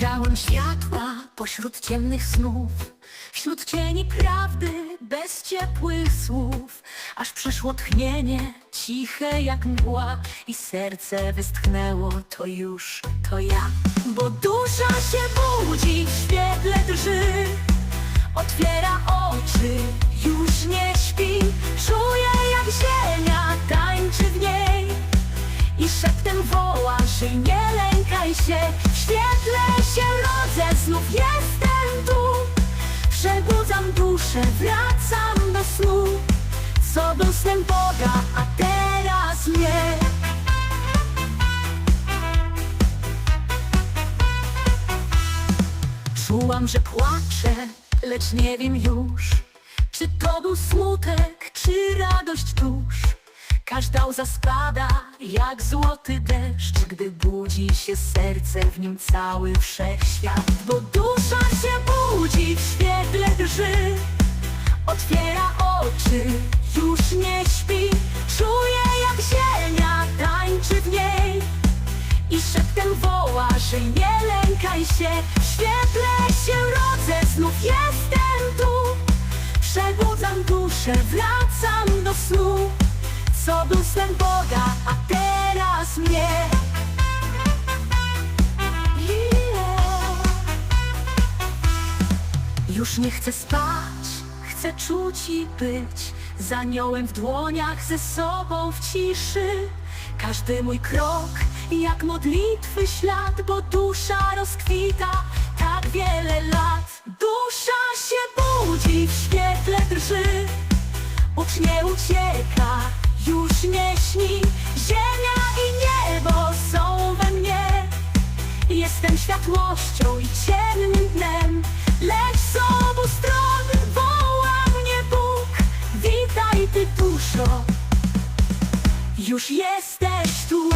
Szukałem światła pośród ciemnych snów Wśród cieni prawdy bez ciepłych słów. Aż przyszło tchnienie ciche jak mgła I serce westchnęło to już to ja. Bo dusza się budzi w świetle drży Otwiera oczy, już nie śpi. Czuje jak ziemia tańczy w niej i szeptem woła, że nie lękaj się W świetle Duszę, wracam do snu Co był snem Boga, a teraz mnie Czułam, że płaczę, lecz nie wiem już Czy to był smutek, czy radość tuż. Każda łza spada jak złoty deszcz Gdy budzi się serce, w nim cały wszechświat. Bo dusza się budzi w świetle drży Otwiera oczy, już nie śpi. Czuje jak ziemia tańczy w niej. I szeptem woła, że nie lękaj się. W świetle się rodzę, znów jestem tu. Przebudzam duszę, wracam do snu. Co był snem Boga, a teraz mnie. Już nie chcę spać, chcę czuć i być Z aniołem w dłoniach, ze sobą w ciszy. Każdy mój krok jak modlitwy ślad Bo dusza rozkwita tak wiele lat. Dusza się budzi, w świetle drży Ucz nie ucieka, już nie śni. Ziemia i niebo są we mnie Jestem światłością i ciemnym dnem. Lecz z obu stron Już jesteś tu.